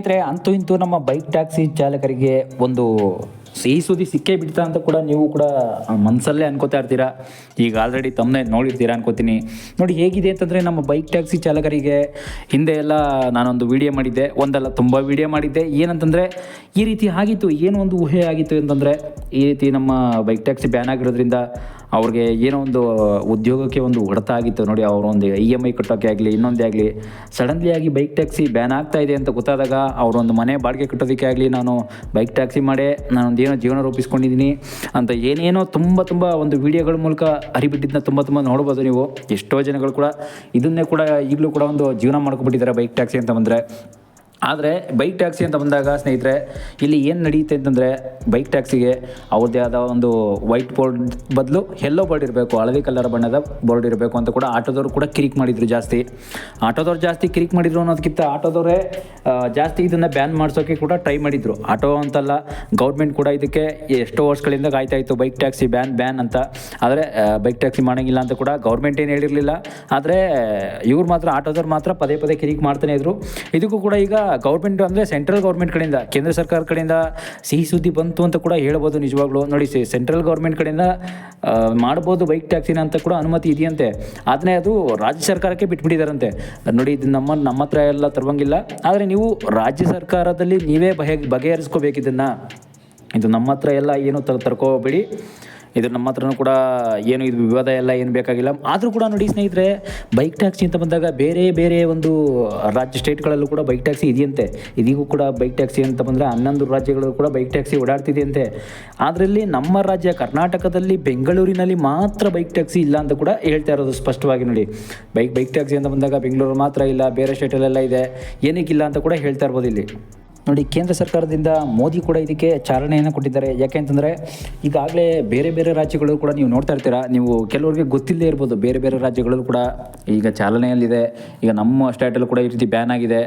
ಸ್ನೇಹಿತರೆ ಅಂತೂ ಇಂತೂ ನಮ್ಮ ಬೈಕ್ ಟ್ಯಾಕ್ಸಿ ಚಾಲಕರಿಗೆ ಒಂದು ಸಿಹಿ ಸುದ್ದಿ ಸಿಕ್ಕೇ ಬಿಡ್ತಾ ಅಂತ ಕೂಡ ನೀವು ಕೂಡ ಮನಸ್ಸಲ್ಲೇ ಅನ್ಕೋತಾ ಇರ್ತೀರಾ? ಈಗ ಆಲ್ರೆಡಿ ತಮ್ಮನೇ ನೋಡಿರ್ತೀರಾ ಅನ್ಕೋತೀನಿ. ನೋಡಿ ಹೇಗಿದೆ ಅಂತಂದರೆ ನಮ್ಮ ಬೈಕ್ ಟ್ಯಾಕ್ಸಿ ಚಾಲಕರಿಗೆ ಹಿಂದೆ ಎಲ್ಲ ನಾನೊಂದು ವಿಡಿಯೋ ಮಾಡಿದ್ದೆ, ಒಂದಲ್ಲ ತುಂಬ ವಿಡಿಯೋ ಮಾಡಿದ್ದೆ. ಏನಂತಂದರೆ, ಈ ರೀತಿ ಆಗಿತ್ತು. ಏನು ಒಂದು ಊಹೆ ಆಗಿತ್ತು ಅಂತಂದರೆ, ಈ ರೀತಿ ನಮ್ಮ ಬೈಕ್ ಟ್ಯಾಕ್ಸಿ ಬ್ಯಾನ್ ಆಗಿರೋದ್ರಿಂದ ಅವ್ರಿಗೆ ಏನೋ ಒಂದು ಉದ್ಯೋಗಕ್ಕೆ ಒಂದು ಹೊಡೆತ ಆಗಿತ್ತು. ನೋಡಿ ಅವರೊಂದು ಇ ಎಂ ಐ ಕಟ್ಟೋಕ್ಕೆ ಆಗಲಿ, ಇನ್ನೊಂದೇ ಆಗಲಿ ಸಡನ್ಲಿ ಆಗಿ ಬೈಕ್ ಟ್ಯಾಕ್ಸಿ ಬ್ಯಾನ್ ಆಗ್ತಾ ಇದೆ ಅಂತ ಗೊತ್ತಾದಾಗ ಅವರೊಂದು ಮನೆ ಬಾಡಿಗೆ ಕಟ್ಟೋದಕ್ಕೆ ಆಗಲಿ ನಾನು ಬೈಕ್ ಟ್ಯಾಕ್ಸಿ ಮಾಡೇ, ನಾನೊಂದು ಏನೋ ಜೀವನ ರೂಪಿಸ್ಕೊಂಡಿದ್ದೀನಿ ಅಂತ ಏನೇನೋ ತುಂಬ ತುಂಬ ಒಂದು ವಿಡಿಯೋಗಳ ಮೂಲಕ ಹರಿಬಿಟ್ಟಿದ್ದನ್ನ ತುಂಬ ತುಂಬ ನೋಡ್ಬೋದು ನೀವು. ಎಷ್ಟೋ ಜನಗಳು ಕೂಡ ಇದನ್ನೇ ಕೂಡ ಈಗಲೂ ಕೂಡ ಒಂದು ಜೀವನ ಮಾಡ್ಕೊಬಿಟ್ಟಿದ್ದಾರೆ ಬೈಕ್ ಟ್ಯಾಕ್ಸಿ ಅಂತ ಬಂದರೆ. ಆದರೆ ಬೈಕ್ ಟ್ಯಾಕ್ಸಿ ಅಂತ ಬಂದಾಗ ಸ್ನೇಹಿತರೆ, ಇಲ್ಲಿ ಏನು ನಡೆಯುತ್ತೆ ಅಂತಂದರೆ ಬೈಕ್ ಟ್ಯಾಕ್ಸಿಗೆ ಅವ್ರದ್ದೇ ಆದ ಒಂದು ವೈಟ್ ಬೋರ್ಡ್ ಬದಲು ಎಲ್ಲೋ ಬೋರ್ಡ್ ಇರಬೇಕು, ಹಳದಿ ಕಲರ್ ಬಣ್ಣದ ಬೋರ್ಡ್ ಇರಬೇಕು ಅಂತ ಕೂಡ ಆಟೋದವರು ಕೂಡ ಕಿರಿಕ್ ಮಾಡಿದ್ರು ಜಾಸ್ತಿ. ಆಟೋದವ್ರು ಜಾಸ್ತಿ ಕಿರಿಕ್ ಮಾಡಿದ್ರು ಅನ್ನೋದಕ್ಕಿಂತ ಆಟೋದವರೇ ಜಾಸ್ತಿ ಇದನ್ನು ಬ್ಯಾನ್ ಮಾಡಿಸೋಕ್ಕೆ ಕೂಡ ಟ್ರೈ ಮಾಡಿದರು. ಆಟೋ ಅಂತಲ್ಲ ಗೌರ್ಮೆಂಟ್ ಕೂಡ ಇದಕ್ಕೆ ಎಷ್ಟೋ ವರ್ಷಗಳಿಂದ ಕಾಯ್ತಾ ಇತ್ತು ಬೈಕ್ ಟ್ಯಾಕ್ಸಿ ಬ್ಯಾನ್ ಬ್ಯಾನ್ ಅಂತ. ಆದರೆ ಬೈಕ್ ಟ್ಯಾಕ್ಸಿ ಮಾಡೋಂಗಿಲ್ಲ ಅಂತ ಕೂಡ ಗೌರ್ಮೆಂಟ್ ಏನು ಹೇಳಿರಲಿಲ್ಲ. ಆದರೆ, ಇವ್ರು ಮಾತ್ರ, ಆಟೋದವ್ರು ಮಾತ್ರ ಪದೇ ಪದೇ ಕಿರಿಕ್ ಮಾಡ್ತಾನೆ ಇದ್ರು. ಇದಕ್ಕೂ ಕೂಡ ಈಗ ಗೌರ್ಮೆಂಟ್ ಅಂದರೆ ಸೆಂಟ್ರಲ್ ಗೌರ್ಮೆಂಟ್ ಕಡೆಯಿಂದ, ಕೇಂದ್ರ ಸರ್ಕಾರ ಕಡೆಯಿಂದ ಸಿಹಿ ಸುದ್ದಿ ಬಂತು ಅಂತ ಕೂಡ ಹೇಳ್ಬೋದು ನಿಜವಾಗ್ಲೂ. ನೋಡಿ ಸೆಂಟ್ರಲ್ ಗೌರ್ಮೆಂಟ್ ಕಡೆಯಿಂದ ಮಾಡ್ಬೋದು ಬೈಕ್ ಟ್ಯಾಕ್ಸಿನ ಅಂತ ಕೂಡ ಅನುಮತಿ ಇದೆಯಂತೆ. ಆದರೆ ಅದು ರಾಜ್ಯ ಸರ್ಕಾರಕ್ಕೆ ಬಿಟ್ಬಿಟ್ಟಿದಾರಂತೆ. ನೋಡಿ, ಇದು ನಮ್ಮ ನಮ್ಮ ಹತ್ರ ಎಲ್ಲ ತರುವಂಗಿಲ್ಲ. ಆದರೆ ನೀವು ರಾಜ್ಯ ಸರ್ಕಾರದಲ್ಲಿ ನೀವೇ ಬಗೆ ಬಗೆಹರಿಸ್ಕೋಬೇಕು ಇದನ್ನು ಇದು ನಮ್ಮ ಹತ್ರ ಎಲ್ಲ ಏನು ತರ ತರ್ಕೋಬೇಡಿ. ಇದು ನಮ್ಮ ಹತ್ರನೂ ಕೂಡ ಏನು ಇದು ವಿವಾದ ಎಲ್ಲ ಏನು ಬೇಕಾಗಿಲ್ಲ. ಆದರೂ ಕೂಡ ನೋಡಿ ಸ್ನೇಹಿತರೆ ಬೈಕ್ ಟ್ಯಾಕ್ಸಿ ಅಂತ ಬಂದಾಗ ಬೇರೆ ಬೇರೆ ಒಂದು ರಾಜ್ಯ ಸ್ಟೇಟ್ಗಳಲ್ಲೂ ಕೂಡ ಬೈಕ್ ಟ್ಯಾಕ್ಸಿ ಇದೆಯಂತೆ. ಇದೀಗೂ ಕೂಡ ಬೈಕ್ ಟ್ಯಾಕ್ಸಿ ಅಂತ ಬಂದರೆ ಹನ್ನೊಂದು ರಾಜ್ಯಗಳು ಕೂಡ ಬೈಕ್ ಟ್ಯಾಕ್ಸಿ ಓಡಾಡ್ತಿದೆಯಂತೆ. ಅದರಲ್ಲಿ ನಮ್ಮ ರಾಜ್ಯ ಕರ್ನಾಟಕದಲ್ಲಿ ಬೆಂಗಳೂರಿನಲ್ಲಿ ಮಾತ್ರ ಬೈಕ್ ಟ್ಯಾಕ್ಸಿ ಇಲ್ಲ ಅಂತ ಕೂಡ ಹೇಳ್ತಾ ಇರೋದು ಸ್ಪಷ್ಟವಾಗಿ ನೋಡಿ. ಬೈಕ್ ಬೈಕ್ ಟ್ಯಾಕ್ಸಿ ಅಂತ ಬಂದಾಗ ಬೆಂಗಳೂರು ಮಾತ್ರ ಇಲ್ಲ, ಬೇರೆ ಸ್ಟೇಟಲ್ಲೆಲ್ಲ ಇದೆ. ಏನಕ್ಕಿಲ್ಲ ಅಂತ ಕೂಡ ಹೇಳ್ತಾ ಇರ್ಬೋದು ಇಲ್ಲಿ. ನೋಡಿ, ಕೇಂದ್ರ ಸರ್ಕಾರದಿಂದ ಮೋದಿ ಕೂಡ ಇದಕ್ಕೆ ಚಾಲನೆಯನ್ನು ಕೊಟ್ಟಿದ್ದಾರೆ. ಯಾಕೆ ಅಂತಂದರೆ, ಈಗಾಗಲೇ ಬೇರೆ ಬೇರೆ ರಾಜ್ಯಗಳು ಕೂಡ ನೀವು ನೋಡ್ತಾ ಇರ್ತೀರಾ, ನೀವು ಕೆಲವರಿಗೆ ಗೊತ್ತಿಲ್ಲದೆ ಇರ್ಬೋದು, ಬೇರೆ ಬೇರೆ ರಾಜ್ಯಗಳಲ್ಲೂ ಕೂಡ ಈಗ ಚಾಲನೆಯಲ್ಲಿದೆ. ಈಗ ನಮ್ಮ ಸ್ಟೇಟಲ್ಲೂ ಕೂಡ ಈ ರೀತಿ ಬ್ಯಾನ್ ಆಗಿದೆ.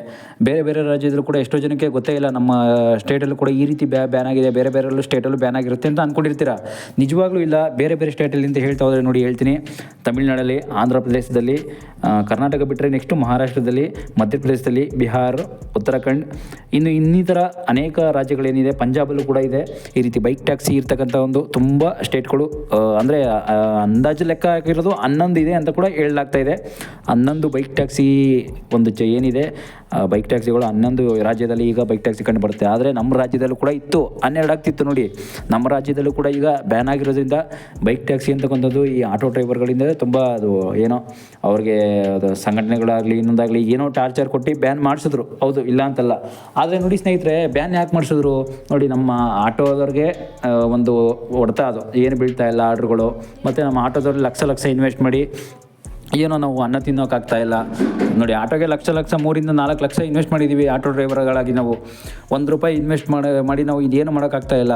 ಬೇರೆ ಬೇರೆ ರಾಜ್ಯದಲ್ಲೂ ಕೂಡ ಎಷ್ಟೋ ಜನಕ್ಕೆ ಗೊತ್ತೇ ಇಲ್ಲ, ನಮ್ಮ ಸ್ಟೇಟಲ್ಲೂ ಕೂಡ ಈ ರೀತಿ ಬ್ಯಾ ಬ್ಯಾನ್ ಆಗಿದೆ, ಬೇರೆ ಬೇರೆಲ್ಲೂ ಸ್ಟೇಟಲ್ಲೂ ಬ್ಯಾನ್ ಆಗಿರುತ್ತೆ ಅಂತ ಅಂದ್ಕೊಂಡಿರ್ತೀರಾ ನಿಜವಾಗ್ಲೂ ಇಲ್ಲ, ಬೇರೆ ಬೇರೆ ಸ್ಟೇಟಲ್ಲಿ ಅಂತ ಹೇಳ್ತಾ ಹೋದರೆ ನೋಡಿ ಹೇಳ್ತೀನಿ. ತಮಿಳುನಾಡಲ್ಲಿ, ಆಂಧ್ರ ಪ್ರದೇಶದಲ್ಲಿ ಕರ್ನಾಟಕ ಬಿಟ್ಟರೆ ನೆಕ್ಸ್ಟು ಮಹಾರಾಷ್ಟ್ರದಲ್ಲಿ ಮಧ್ಯಪ್ರದೇಶದಲ್ಲಿ ಬಿಹಾರ್, ಉತ್ತರಾಖಂಡ್, ಇನ್ನು ಇನ್ನು ಇನ್ನಿತರ ಅನೇಕ ರಾಜ್ಯಗಳೇನಿದೆ, ಪಂಜಾಬಲ್ಲೂ ಕೂಡ ಇದೆ. ಈ ರೀತಿ ಬೈಕ್ ಟ್ಯಾಕ್ಸಿ ಇರ್ತಕ್ಕಂಥ ಒಂದು ತುಂಬ ಸ್ಟೇಟ್ಗಳು ಅಂದರೆ ಅಂದಾಜು ಲೆಕ್ಕ ಹಾಕಿರೋದು ಹನ್ನೊಂದು ಇದೆ ಅಂತ ಕೂಡ ಹೇಳಲಾಗ್ತಾ ಇದೆ. ಹನ್ನೊಂದು ಬೈಕ್ ಟ್ಯಾಕ್ಸಿ ಒಂದು ಜ ಏನಿದೆ ಬೈಕ್ ಟ್ಯಾಕ್ಸಿಗಳು ಹನ್ನೊಂದು ರಾಜ್ಯದಲ್ಲಿ ಈಗ ಬೈಕ್ ಟ್ಯಾಕ್ಸಿ ಕಂಡು ಬರುತ್ತೆ ಆದರೆ ನಮ್ಮ ರಾಜ್ಯದಲ್ಲೂ ಕೂಡ ಇತ್ತು. ಹನ್ನೆರಡು ಆಗ್ತಿತ್ತು ನೋಡಿ. ನಮ್ಮ ರಾಜ್ಯದಲ್ಲೂ ಕೂಡ ಈಗ ಬ್ಯಾನ್ ಆಗಿರೋದ್ರಿಂದ ಬೈಕ್ ಟ್ಯಾಕ್ಸಿ ಅಂತಕ್ಕಂಥದ್ದು ಈ ಆಟೋ ಡ್ರೈವರ್ಗಳಿಂದ ತುಂಬ ಅದು ಏನೋ ಅವ್ರಿಗೆ ಅದು ಸಂಘಟನೆಗಳಾಗಲಿ ಇನ್ನೊಂದಾಗಲಿ ಏನೋ ಟಾರ್ಚರ್ ಕೊಟ್ಟು ಬ್ಯಾನ್ ಮಾಡಿಸಿದ್ರು. ಹೌದು, ಇಲ್ಲ ಅಂತಲ್ಲ. ಆದರೆ ನೋಡಿ ಸ್ನೇಹಿತರೆ ಬ್ಯಾನ್ ಯಾಕೆ ಮಾಡಿಸಿದ್ರು? ನೋಡಿ ನಮ್ಮ ಆಟೋದವ್ರಿಗೆ ಒಂದು ಹೊಡೆತ ಅದು. ಏನು ಬೀಳ್ತಾ ಇಲ್ಲ ಆರ್ಡ್ರುಗಳು ಮತ್ತು ನಮ್ಮ ಆಟೋದವ್ರು ಲಕ್ಷ ಲಕ್ಷ ಇನ್ವೆಸ್ಟ್ ಮಾಡಿ ಏನೋ ನಾವು ಅನ್ನ ತಿನ್ನೋಕ್ಕಾಗ್ತಾ ಇಲ್ಲ. ನೋಡಿ, ಆಟೋಗೆ ಲಕ್ಷ ಲಕ್ಷ, ಮೂರಿಂದ ನಾಲ್ಕು ಲಕ್ಷ ಇನ್ವೆಸ್ಟ್ ಮಾಡಿದ್ದೀವಿ ಆಟೋ ಡ್ರೈವರ್ಗಳಾಗಿ ನಾವು. ಒಂದು ರೂಪಾಯಿ ಇನ್ವೆಸ್ಟ್ ಮಾಡಿ ಮಾಡಿ ನಾವು ಇದೇನು ಮಾಡೋಕ್ಕಾಗ್ತಾ ಇಲ್ಲ.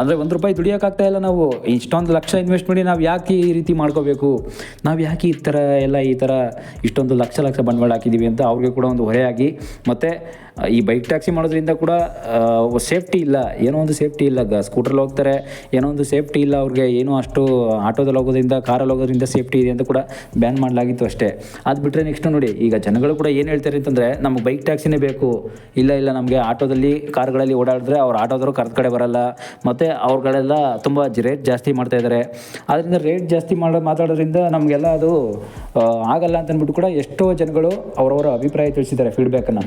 ಅಂದರೆ ಒಂದು ರೂಪಾಯಿ ದುಡಿಯೋಕ್ಕಾಗ್ತಾ ಇಲ್ಲ ನಾವು. ಇಷ್ಟೊಂದು ಲಕ್ಷ ಇನ್ವೆಸ್ಟ್ ಮಾಡಿ ನಾವು ಯಾಕೆ ಈ ರೀತಿ ಮಾಡ್ಕೋಬೇಕು? ನಾವು ಯಾಕೆ ಈ ಥರ ಎಲ್ಲ ಈ ಥರ ಇಷ್ಟೊಂದು ಲಕ್ಷ ಲಕ್ಷ ಬಂಡವಾಳ ಹಾಕಿದ್ದೀವಿ ಅಂತ ಅವ್ರಿಗೆ ಕೂಡ ಒಂದು ಹೊರೆಯಾಗಿ. ಮತ್ತು ಈ ಬೈಕ್ ಟ್ಯಾಕ್ಸಿ ಮಾಡೋದ್ರಿಂದ ಕೂಡ ಸೇಫ್ಟಿ ಇಲ್ಲ. ಏನೋ ಒಂದು ಸೇಫ್ಟಿ ಇಲ್ಲ. ಗ ಸ್ಕೂಟ್ರಲ್ಲಿ ಹೋಗ್ತಾರೆ ಏನೋ ಒಂದು ಸೇಫ್ಟಿ ಇಲ್ಲ. ಅವ್ರಿಗೆ ಏನು ಅಷ್ಟು ಆಟೋದಲ್ಲಿ ಹೋಗೋದ್ರಿಂದ ಕಾರಲ್ಲಿ ಹೋಗೋದ್ರಿಂದ ಸೇಫ್ಟಿ ಇದೆ ಅಂತ ಕೂಡ ಬ್ಯಾನ್ ಮಾಡಲಾಗಿತ್ತು ಅಷ್ಟೇ. ಅದು ಬಿಟ್ಟರೆ ನೆಕ್ಸ್ಟ್ ನೋಡಿ, ಈಗ ಜನಗಳು ಕೂಡ ಏನು ಹೇಳ್ತಾರೆ ಅಂತಂದರೆ, ನಮಗೆ ಬೈಕ್ ಟ್ಯಾಕ್ಸಿನೇ ಬೇಕು. ಇಲ್ಲ ಇಲ್ಲ, ನಮಗೆ ಆಟೋದಲ್ಲಿ ಕಾರ್ಗಳಲ್ಲಿ ಓಡಾಡಿದ್ರೆ ಅವ್ರು ಆಟೋದವರು ಕರೆದ ಕಡೆ ಬರಲ್ಲ. ಮತ್ತು ಅವ್ರುಗಳೆಲ್ಲ ತುಂಬ ರೇಟ್ ಜಾಸ್ತಿ ಮಾಡ್ತಾ ಇದ್ದಾರೆ ಅದರಿಂದ ರೇಟ್ ಜಾಸ್ತಿ ಮಾಡೋ, ಮಾತಾಡೋದ್ರಿಂದ ನಮಗೆಲ್ಲ ಅದು ಆಗಲ್ಲ ಅಂತ ಅಂದ್ಬಿಟ್ಟು ಕೂಡ ಎಷ್ಟೋ ಜನಗಳು ಅವರವರ ಅಭಿಪ್ರಾಯ ತಿಳಿಸಿದ್ದಾರೆ ಫೀಡ್ಬ್ಯಾಕನ್ನು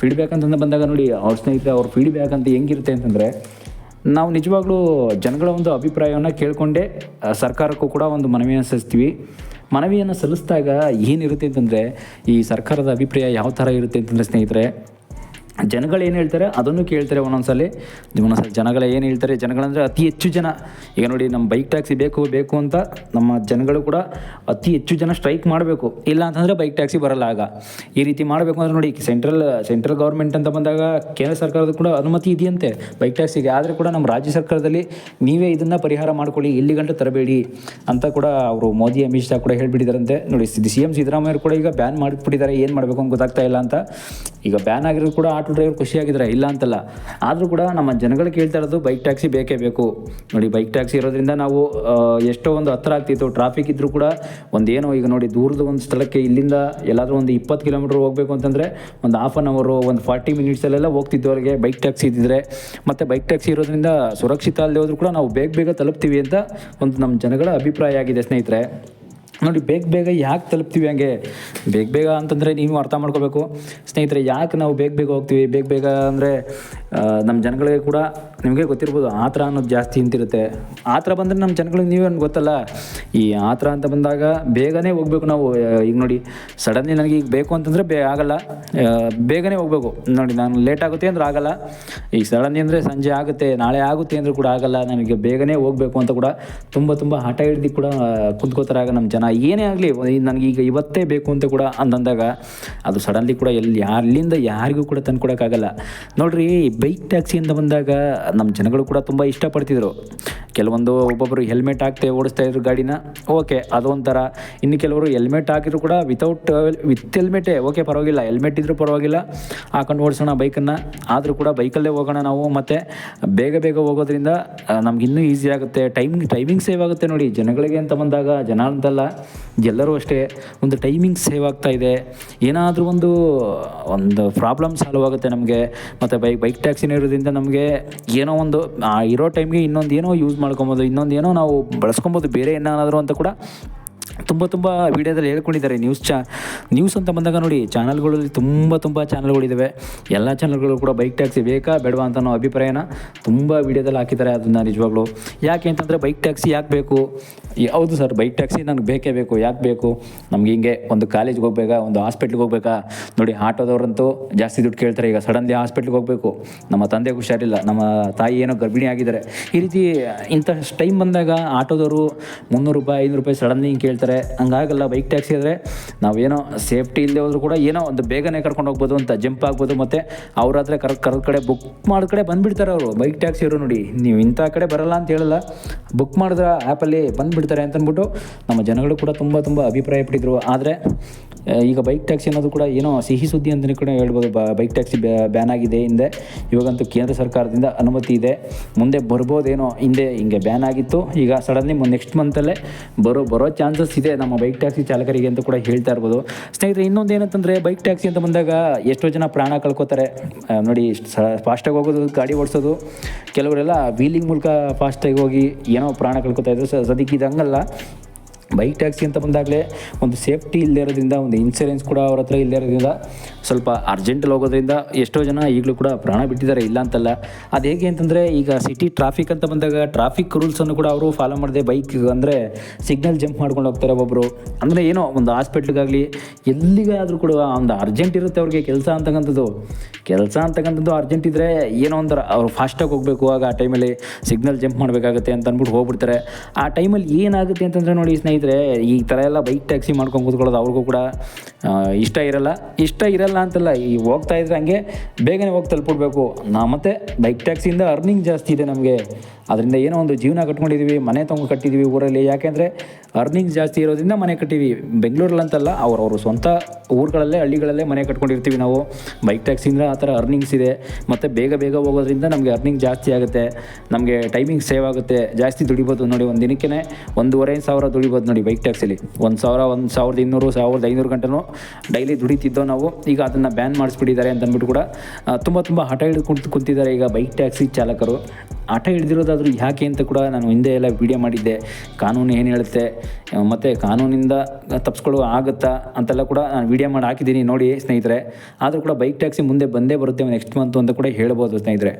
ಫೀಡ್ಬ್ಯಾಕ್ ಅಂತಂದು ಬಂದಾಗ ನೋಡಿ ಅವ್ರ ಸ್ನೇಹಿತರೆ, ಅವ್ರ ಫೀಡ್ಬ್ಯಾಕ್ ಅಂತ ಹೆಂಗಿರುತ್ತೆ ಅಂತಂದರೆ ನಾವು ನಿಜವಾಗ್ಲೂ ಜನಗಳ ಒಂದು ಅಭಿಪ್ರಾಯವನ್ನು ಕೇಳಿಕೊಂಡೇ ಸರ್ಕಾರಕ್ಕೂ ಕೂಡ ಒಂದು ಮನವಿಯನ್ನು ಸಲ್ಲಿಸ್ತೀವಿ. ಮನವಿಯನ್ನು ಸಲ್ಲಿಸಿದಾಗ ಏನಿರುತ್ತೆ ಅಂತಂದರೆ ಈ ಸರ್ಕಾರದ ಅಭಿಪ್ರಾಯ ಯಾವ ಥರ ಇರುತ್ತೆ ಅಂತಂದರೆ ಸ್ನೇಹಿತರೆ ಜನಗಳು ಏನು ಹೇಳ್ತಾರೆ, ಅದನ್ನು ಕೇಳ್ತಾರೆ ಒಂದೊಂದ್ಸಲಿ. ಒಂದೊಂದ್ಸಲ ಜನಗಳು ಏನು ಹೇಳ್ತಾರೆ, ಜನಗಳಂದರೆ ಅತಿ ಹೆಚ್ಚು ಜನ. ಈಗ ನೋಡಿ ನಮ್ಮ ಬೈಕ್ ಟ್ಯಾಕ್ಸಿ ಬೇಕು ಬೇಕು ಅಂತ ನಮ್ಮ ಜನಗಳು ಕೂಡ ಅತಿ ಹೆಚ್ಚು ಜನ ಸ್ಟ್ರೈಕ್ ಮಾಡಬೇಕು. ಇಲ್ಲ ಅಂತಂದರೆ ಬೈಕ್ ಟ್ಯಾಕ್ಸಿ ಬರಲ್ಲ ಆಗ. ಈ ರೀತಿ ಮಾಡಬೇಕು ಅಂದರೆ ನೋಡಿ ಸೆಂಟ್ರಲ್ ಸೆಂಟ್ರಲ್ ಗೌರ್ಮೆಂಟ್ ಅಂತ ಬಂದಾಗ ಕೇಂದ್ರ ಸರ್ಕಾರದ ಕೂಡ ಅನುಮತಿ ಇದೆಯಂತೆ. ಬೈಕ್ ಟ್ಯಾಕ್ಸಿಗೆ ಆದರೆ ಕೂಡ ನಮ್ಮ ರಾಜ್ಯ ಸರ್ಕಾರದಲ್ಲಿ ನೀವೇ ಇದನ್ನು ಪರಿಹಾರ ಮಾಡಿಕೊಳ್ಳಿ, ಇಲ್ಲಿ ಗಂಟೆ ತರಬೇಡಿ ಅಂತ ಕೂಡ ಅವರು ಮೋದಿ, ಅಮಿತ್ ಶಾ ಕೂಡ ಹೇಳಿಬಿಟ್ಟಿದ್ದಾರಂತೆ ನೋಡಿ, ಸಿ ಎಂ ಸಿದ್ದರಾಮಯ್ಯ ಕೂಡ ಈಗ ಬ್ಯಾನ್ ಮಾಡಿಬಿಟ್ಟಿದ್ದಾರೆ. ಏನು ಮಾಡಬೇಕು ಅಂತ ಗೊತ್ತಾಗ್ತಾ ಇಲ್ಲ ಅಂತ. ಈಗ ಬ್ಯಾನ್ ಆಗಿರೋದು ಕೂಡ ಆಟೋ ಡ್ರೈವರ್ ಖುಷಿಯಾಗಿದ್ದಾರೆ ಇಲ್ಲ ಅಂತಲ್ಲ. ಆದರೂ ಕೂಡ ನಮ್ಮ ಜನಗಳು ಕೇಳ್ತಾ ಇರೋದು ಬೈಕ್ ಟ್ಯಾಕ್ಸಿ ಬೇಕೇ ಬೇಕು. ನೋಡಿ ಬೈಕ್ ಟ್ಯಾಕ್ಸಿ ಇರೋದ್ರಿಂದ ನಾವು ಎಷ್ಟೋ ಒಂದು ಹತ್ತಿರ ಆಗ್ತಿತ್ತು. ಟ್ರಾಫಿಕ್ ಇದ್ದರೂ ಕೂಡ ಒಂದೇನೋ ಈಗ ನೋಡಿ ದೂರದ ಒಂದು ಸ್ಥಳಕ್ಕೆ ಇಲ್ಲಿಂದ ಎಲ್ಲಾದರೂ ಒಂದು ಇಪ್ಪತ್ತು ಕಿಲೋಮೀಟ್ರ್ ಹೋಗಬೇಕು ಅಂತಂದರೆ ಒಂದು ಹಾಫ್ ಆನ್ ಅವರು ಒಂದು ಫಾರ್ಟಿ ಮಿನಿಟ್ಸಲ್ಲೆಲ್ಲ ಹೋಗ್ತಿದ್ದು ಅವ್ರಿಗೆ ಬೈಕ್ ಟ್ಯಾಕ್ಸಿ ಇದ್ದಿದ್ರೆ. ಮತ್ತು ಬೈಕ್ ಟ್ಯಾಕ್ಸಿ ಇರೋದ್ರಿಂದ ಸುರಕ್ಷಿತ ಅಲ್ಲದೆ ಹೋದ್ರೂ ಕೂಡ ನಾವು ಬೇಗ ಬೇಗ ತಲುಪ್ತೀವಿ ಅಂತ ಒಂದು ನಮ್ಮ ಜನಗಳ ಅಭಿಪ್ರಾಯ ಆಗಿದೆ ಸ್ನೇಹಿತರೆ. ನೋಡಿ, ಬೇಗ ಬೇಗ ಯಾಕೆ ತಲುಪ್ತೀವಿ ಹಂಗೆ? ಬೇಗ ಬೇಗ ಅಂತಂದರೆ ನೀವು ಅರ್ಥ ಮಾಡ್ಕೋಬೇಕು ಸ್ನೇಹಿತರೆ, ಯಾಕೆ ನಾವು ಬೇಗ ಬೇಗ ಹೋಗ್ತೀವಿ? ಬೇಗ ಬೇಗ ಅಂದರೆ ನಮ್ಮ ಜನಗಳಿಗೆ ಕೂಡ ನಿಮಗೆ ಗೊತ್ತಿರ್ಬೋದು ಆತ್ರ ಅನ್ನೋದು ಜಾಸ್ತಿ ಅಂತಿರುತ್ತೆ. ಆ ಥರ ಬಂದರೆ ನಮ್ಮ ಜನಗಳಿಗೆ ನೀವೇನು ಗೊತ್ತಲ್ಲ. ಈ ಆ ಥರ ಅಂತ ಬಂದಾಗ ಬೇಗನೆ ಹೋಗ್ಬೇಕು ನಾವು. ಈಗ ನೋಡಿ ಸಡನ್ಲಿ ನನಗೆ ಈಗ ಬೇಕು ಅಂತಂದರೆ ಬೇ, ಆಗಲ್ಲ. ಬೇಗನೆ ಹೋಗ್ಬೇಕು. ನೋಡಿ, ನಾನು ಲೇಟ್ ಆಗುತ್ತೆ ಅಂದ್ರೆ ಆಗಲ್ಲ. ಈಗ ಸಡನ್ಲಿ ಅಂದರೆ ಸಂಜೆ ಆಗುತ್ತೆ, ನಾಳೆ ಆಗುತ್ತೆ ಅಂದರೂ ಕೂಡ ಆಗಲ್ಲ. ನನಗೆ ಬೇಗನೆ ಹೋಗಬೇಕು ಅಂತ ಕೂಡ ತುಂಬ ತುಂಬ ಹಠ ಹಿಡ್ದು ಕೂಡ ಕುಂತ್ಕೋತಾರೆ ನಮ್ಮ ಜನ ಏನೇ ಆಗಲಿ ನನಗೆ ಈಗ ಇವತ್ತೇ ಬೇಕು ಅಂತ ಕೂಡ ಅಂದಂದಾಗ, ಅದು ಸಡನ್ಲಿ ಕೂಡ ಎಲ್ಲಿ ಅಲ್ಲಿಂದ ಯಾರಿಗೂ ಕೂಡ ತಂದು ಕೊಡೋಕ್ಕಾಗಲ್ಲ. ನೋಡ್ರಿ ಬೈಕ್ ಟ್ಯಾಕ್ಸಿ ಅಂತ ಬಂದಾಗ ನಮ್ಮ ಜನಗಳು ಕೂಡ ತುಂಬ ಇಷ್ಟಪಡ್ತಿದ್ರು. ಕೆಲವೊಂದು ಒಬ್ಬೊಬ್ಬರು ಹೆಲ್ಮೆಟ್ ಹಾಕ್ತೆ ಓಡಿಸ್ತಾ ಇದ್ರು ಗಾಡಿನ, ಓಕೆ, ಅದೊಂಥರ. ಇನ್ನು ಕೆಲವರು ಹೆಲ್ಮೆಟ್ ಹಾಕಿದ್ರು ಕೂಡ ವಿತೌಟ್ ವಿತ್ ಹೆಲ್ಮೆಟೇ ಓಕೆ, ಪರವಾಗಿಲ್ಲ. ಹೆಲ್ಮೆಟ್ ಇದ್ರೂ ಪರವಾಗಿಲ್ಲ. ಹಾಕೊಂಡು ಓಡಿಸೋಣ ಬೈಕನ್ನು ಆದರೂ ಕೂಡ ಬೈಕಲ್ಲೇ ಹೋಗೋಣ ನಾವು, ಮತ್ತು ಬೇಗ ಬೇಗ ಹೋಗೋದ್ರಿಂದ, ನಮ್ಗೆ ಇನ್ನೂ ಈಸಿ ಆಗುತ್ತೆ. ಟೈಮ್ ಟೈಮಿಂಗ್ ಸೇವ್ ಆಗುತ್ತೆ ನೋಡಿ. ಜನಗಳಿಗೆ ಅಂತ ಬಂದಾಗ, ಜನ ಅಂತಲ್ಲ. ಎಲ್ಲರೂ ಅಷ್ಟೇ ಒಂದು ಟೈಮಿಂಗ್ ಸೇವ್ ಆಗ್ತಾ ಇದೆ. ಏನಾದರೂ ಒಂದು ಒಂದು ಪ್ರಾಬ್ಲಮ್ ಸಾಲ್ವ್ ಆಗುತ್ತೆ ನಮಗೆ. ಮತ್ತು ಬೈಕ್ ಬೈಕ್ ಟ್ಯಾಕ್ಸಿನ ಇರೋದ್ರಿಂದ ನಮಗೆ ಏನೋ ಒಂದು ಇರೋ ಟೈಮ್ಗೆ ಇನ್ನೊಂದು ಏನೋ ಯೂಸ್ ಮಾಡ್ಕೊಬೋದು, ಇನ್ನೊಂದು ಏನೋ ನಾವು ಬಳಸ್ಕೊಬೋದು, ಬೇರೆ ಏನಾದರೂ ಅಂತ ಕೂಡ ತುಂಬ ತುಂಬ ವೀಡಿಯೋದಲ್ಲಿ ಹೇಳ್ಕೊಂಡಿದ್ದಾರೆ ನ್ಯೂಸ್ ಚಾ ನ್ಯೂಸ್ ಅಂತ ಬಂದಾಗ ನೋಡಿ ಚಾನಲ್ಗಳಲ್ಲಿ ತುಂಬ ತುಂಬ ಚಾನಲ್ಗಳಿದ್ದಾವೆ ಎಲ್ಲ ಚಾನಲ್ಗಳು ಕೂಡ ಬೈಕ್ ಟ್ಯಾಕ್ಸಿ ಬೇಕಾ ಬೇಡವಾ ಅಂತ ಅನ್ನೋ ಅಭಿಪ್ರಾಯನ ತುಂಬ ವೀಡಿಯೋದಲ್ಲಿ ಹಾಕಿದ್ದಾರೆ. ಅದನ್ನು ನಿಜವಾಗ್ಲೂ ಯಾಕೆ ಅಂತಂದರೆ ಬೈಕ್ ಟ್ಯಾಕ್ಸಿ ಯಾಕೆ ಬೇಕು? ಹೌದು ಸರ್ ಬೈಕ್ ಟ್ಯಾಕ್ಸಿ ನನಗೆ ಬೇಕೇ ಬೇಕು, ಯಾಕೆ ಬೇಕು? ನಮ್ಗೆ ಹಿಂಗೆ ಒಂದು ಕಾಲೇಜ್ಗೆ ಹೋಗ್ಬೇಕಾ, ಒಂದು ಹಾಸ್ಪಿಟ್ಲಿಗೆ ಹೋಗ್ಬೇಕಾ? ನೋಡಿ, ಆಟೋದವ್ರಂತೂ ಜಾಸ್ತಿ ದುಡ್ಡು ಕೇಳ್ತಾರೆ, ಈಗ ಸಡನ್ಲಿ ಹಾಸ್ಪಿಟ್ಲಿಗೆ ಹೋಗಬೇಕು. ನಮ್ಮ ತಂದೆಗೆ ಹುಷಾರಿಲ್ಲ, ನಮ್ಮ ತಾಯಿ ಏನೋ ಗರ್ಭಿಣಿ ಆಗಿದ್ದಾರೆ. ಈ ರೀತಿ ಇಂಥ ಟೈಮ್ ಬಂದಾಗ ಆಟೋದವರು ಮುನ್ನೂರು ರೂಪಾಯಿ, ಐನೂರು ರೂಪಾಯಿ ಸಡನ್ಲಿ ಹಿಂಗೆ ಕೇಳ್ತಾರೆ. ಹಂಗಾಗಲ್ಲ ಬೈಕ್ ಟ್ಯಾಕ್ಸಿ ಆದರೆ ನಾವೇನೋ ಸೇಫ್ಟಿ ಇಲ್ಲದೆ ಹೋದ್ರು ಕೂಡ ಏನೋ ಒಂದು ಬೇಗನೆ ಕರ್ಕೊಂಡು ಹೋಗ್ಬೋದು ಅಂತ ಜಂಪ್ ಆಗ್ಬೋದು ಮತ್ತು ಅವರಾದರೆ ಕರ್ ಕರ್ ಕಡೆ ಬುಕ್ ಮಾಡಿದ ಕಡೆ ಬಂದುಬಿಡ್ತಾರೆ ಅವರು. ಬೈಕ್ ಟ್ಯಾಕ್ಸಿ ಅವರು ನೋಡಿ, ನೀವು ಇಂಥ ಕಡೆ ಬರಲ್ಲ ಅಂತ ಹೇಳಲ್ಲ. ಬುಕ್ ಮಾಡಿದ್ರೆ ಆ್ಯಪಲ್ಲಿ ಬಂದುಬಿಡ್ತಾರೆ. ಅಂತ ಅಂದ್ಬಿಟ್ಟು ನಮ್ಮ ಜನಗಳು ಕೂಡ ತುಂಬ ತುಂಬ ಅಭಿಪ್ರಾಯ ಪಟ್ಟಿದ್ರು. ಆದರೆ ಈಗ ಬೈಕ್ ಟ್ಯಾಕ್ಸಿ ಅನ್ನೋದು ಕೂಡ ಏನೋ ಸಿಹಿ ಸುದ್ದಿ ಅಂತಲೇ ಕೂಡ ಹೇಳ್ಬೋದು. ಬೈಕ್ ಟ್ಯಾಕ್ಸಿ ಬ್ಯಾನ್ ಆಗಿದೆ. ಹಿಂದೆ ಇವಾಗಂತೂ ಕೇಂದ್ರ ಸರ್ಕಾರದಿಂದ ಅನುಮತಿ ಇದೆ. ಮುಂದೆ ಬರ್ಬೋದೇನೋ, ಹಿಂದೆ ಹಿಂಗೆ ಬ್ಯಾನ್ ಆಗಿತ್ತು. ಈಗ ಸಡನ್ಲಿ ನೆಕ್ಸ್ಟ್ ಮಂತಲ್ಲೇ ಬರೋ ಬರೋ ಚಾನ್ಸಸ್ ಇದೆ ನಮ್ಮ ಬೈಕ್ ಟ್ಯಾಕ್ಸಿ ಚಾಲಕರಿಗೆ ಅಂತ ಕೂಡ ಹೇಳ್ತಾ ಇರ್ಬೋದು. ಸ್ನೇಹಿತರೆ, ಇನ್ನೊಂದು ಏನಂತಂದರೆ ಬೈಕ್ ಟ್ಯಾಕ್ಸಿ ಅಂತ ಬಂದಾಗ ಎಷ್ಟೋ ಜನ ಪ್ರಾಣ ಕಳ್ಕೊತಾರೆ. ನೋಡಿ ಫಾಸ್ಟಾಗಿ ಹೋಗೋದು, ಗಾಡಿ ಓಡಿಸೋದು, ಕೆಲವರೆಲ್ಲ ವೀಲಿಂಗ್ ಮೂಲಕ ಫಾಸ್ಟಾಗಿ ಹೋಗಿ ಏನೋ ಪ್ರಾಣ ಕಳ್ಕೊತಾ ಇದ್ರು. ಸ, ಸದ್ಯಕ್ಕೆ ಇದು ಹಂಗಲ್ಲ ಬೈಕ್ ಟ್ಯಾಕ್ಸಿ ಅಂತ ಬಂದಾಗಲೇ ಒಂದು ಸೇಫ್ಟಿ ಇಲ್ಲದೆ ಇರೋದ್ರಿಂದ, ಒಂದು ಇನ್ಸೂರೆನ್ಸ್ ಕೂಡ ಅವ್ರ ಹತ್ರ ಇಲ್ಲದೆ ಇರೋದ್ರಿಂದ ಸ್ವಲ್ಪ ಅರ್ಜೆಂಟಲ್ಲಿ ಹೋಗೋದ್ರಿಂದ ಎಷ್ಟೋ ಜನ ಈಗಲೂ ಕೂಡ ಪ್ರಾಣ ಬಿಟ್ಟಿದ್ದಾರೆ. ಇಲ್ಲ ಅಂತಲ್ಲ. ಅದು ಹೇಗೆ ಅಂತಂದರೆ, ಈಗ ಸಿಟಿ ಟ್ರಾಫಿಕ್ ಅಂತ ಬಂದಾಗ ಟ್ರಾಫಿಕ್ ರೂಲ್ಸನ್ನು ಕೂಡ ಅವರು ಫಾಲೋ ಮಾಡಿದೆ ಬೈಕ್ ಅಂದರೆ ಸಿಗ್ನಲ್ ಜಂಪ್ ಮಾಡ್ಕೊಂಡು ಹೋಗ್ತಾರೆ ಒಬ್ಬರು ಅಂದರೆ ಏನೋ ಒಂದು ಹಾಸ್ಪಿಟ್ಲಿಗಾಗಲಿ ಎಲ್ಲಿಗಾದರೂ ಕೂಡ ಒಂದು ಅರ್ಜೆಂಟ್ ಇರುತ್ತೆ ಅವ್ರಿಗೆ ಕೆಲಸ ಅಂತಕ್ಕಂಥದ್ದು. ಕೆಲಸ ಅಂತಕ್ಕಂಥದ್ದು ಅರ್ಜೆಂಟ್ ಇದ್ದರೆ ಏನೋ ಒಂಥರ ಅವ್ರು ಫಾಸ್ಟಾಗಿ ಹೋಗಬೇಕು. ಆಗ ಆ ಟೈಮಲ್ಲಿ ಸಿಗ್ನಲ್ ಜಂಪ್ ಮಾಡಬೇಕಾಗುತ್ತೆ ಅಂತ ಅಂದ್ಬಿಟ್ಟು ಹೋಗ್ಬಿಡ್ತಾರೆ. ಆ ಟೈಮಲ್ಲಿ ಏನಾಗುತ್ತೆ ಅಂತಂದರೆ ನೋಡಿ ಸ್ನೇಹಿತರೆ ಈ ಥರ ಎಲ್ಲ ಬೈಕ್ ಟ್ಯಾಕ್ಸಿ ಮಾಡ್ಕೊಂಡು ಕೂತ್ಕೊಳ್ಳೋದು ಅವ್ರಿಗೂ ಕೂಡ ಇಷ್ಟ ಇರಲ್ಲ. ಇಷ್ಟ ಇರಲ್ಲ ಅಂತಲ್ಲ, ಈ ಹೋಗ್ತಾ ಇದ್ರೆ ಹಂಗೆ ಬೇಗನೆ ಹೋಗಿ ತಲುಪಿಡ್ಬೇಕು. ನಾ ಮತ್ತೆ ಬೈಕ್ ಟ್ಯಾಕ್ಸಿಯಿಂದ ಅರ್ನಿಂಗ್ ಜಾಸ್ತಿ ಇದೆ ನಮಗೆ. ಅದರಿಂದ ಏನೋ ಒಂದು ಜೀವನ ಕಟ್ಕೊಂಡಿದ್ದೀವಿ ಮನೆ ತೊಗೊಂಡು ಕಟ್ಟಿದ್ದೀವಿ ಊರಲ್ಲಿ. ಯಾಕೆಂದರೆ ಅರ್ನಿಂಗ್ ಜಾಸ್ತಿ ಇರೋದ್ರಿಂದ ಮನೆ ಕಟ್ಟಿವಿ ಬೆಂಗಳೂರಲ್ಲಂತಲ್ಲ ಅವ್ರವ್ರ ಸ್ವಂತ ಊರುಗಳಲ್ಲೇ, ಹಳ್ಳಿಗಳಲ್ಲೇ ಮನೆ ಕಟ್ಕೊಂಡಿರ್ತೀವಿ ನಾವು. ಬೈಕ್ ಟ್ಯಾಕ್ಸಿಯಿಂದ ಆ ಥರ ಅರ್ನಿಂಗ್ಸ್ ಇದೆ. ಮತ್ತು ಬೇಗ ಬೇಗ ಹೋಗೋದ್ರಿಂದ ನಮಗೆ ಅರ್ನಿಂಗ್ ಜಾಸ್ತಿ ಆಗುತ್ತೆ. ನಮಗೆ ಟೈಮಿಂಗ್ ಸೇವ್ ಆಗುತ್ತೆ. ಜಾಸ್ತಿ ದುಡಿಬೋದು ನೋಡಿ, ಒಂದು ದಿನಕ್ಕೆ ಒಂದೂವರೆ ಸಾವಿರ ದುಡಿಬೋದು ನೋಡಿ ಬೈಕ್ ಟ್ಯಾಕ್ಸಿಲಿ ಒಂದು ಸಾವಿರ, ಒಂದು ಸಾವಿರದ ಇನ್ನೂರು, ಸಾವಿರದ ಐನೂರು ಗಂಟೆನೂ ಡೈಲಿ ದುಡಿತಿದ್ದೋ ನಾವು ಈಗ ಅದನ್ನು ಬ್ಯಾನ್ ಮಾಡಿಸ್ಬಿಟ್ಟಿದ್ದಾರೆ ಅಂತ ಅಂದ್ಬಿಟ್ಟು ಕೂಡ ತುಂಬ ತುಂಬ ಹಠ ಹಿಡಿದು ಕುಂತು ಕುಂತಿದ್ದಾರೆ ಈಗ ಬೈಕ್ ಟ್ಯಾಕ್ಸಿ ಚಾಲಕರು. ಹಠ ಹಿಡಿದಿರೋದಾದರೂ ಯಾಕೆ ಅಂತ ಕೂಡ ನಾನು ಹಿಂದೆ ಎಲ್ಲ ವಿಡಿಯೋ ಮಾಡಿದ್ದೆ. ಕಾನೂನು ಏನು ಹೇಳುತ್ತೆ ಮತ್ತು ಕಾನೂನಿಂದ ತಪ್ಪಿಸ್ಕೊಳ್ಳೋ ಆಗುತ್ತಾ ಅಂತೆಲ್ಲ ಕೂಡ ನಾನು ವಿಡಿಯೋ ಮಾಡಿ ಹಾಕಿದ್ದೀನಿ ನೋಡಿ ಸ್ನೇಹಿತರೆ. ಆದರೂ ಕೂಡ ಬೈಕ್ ಟ್ಯಾಕ್ಸಿ ಮುಂದೆ ಬಂದೇ ಬರುತ್ತೆ ನೆಕ್ಸ್ಟ್ ಮಂತು ಅಂತ ಕೂಡ ಹೇಳ್ಬೋದು ಸ್ನೇಹಿತರೆ.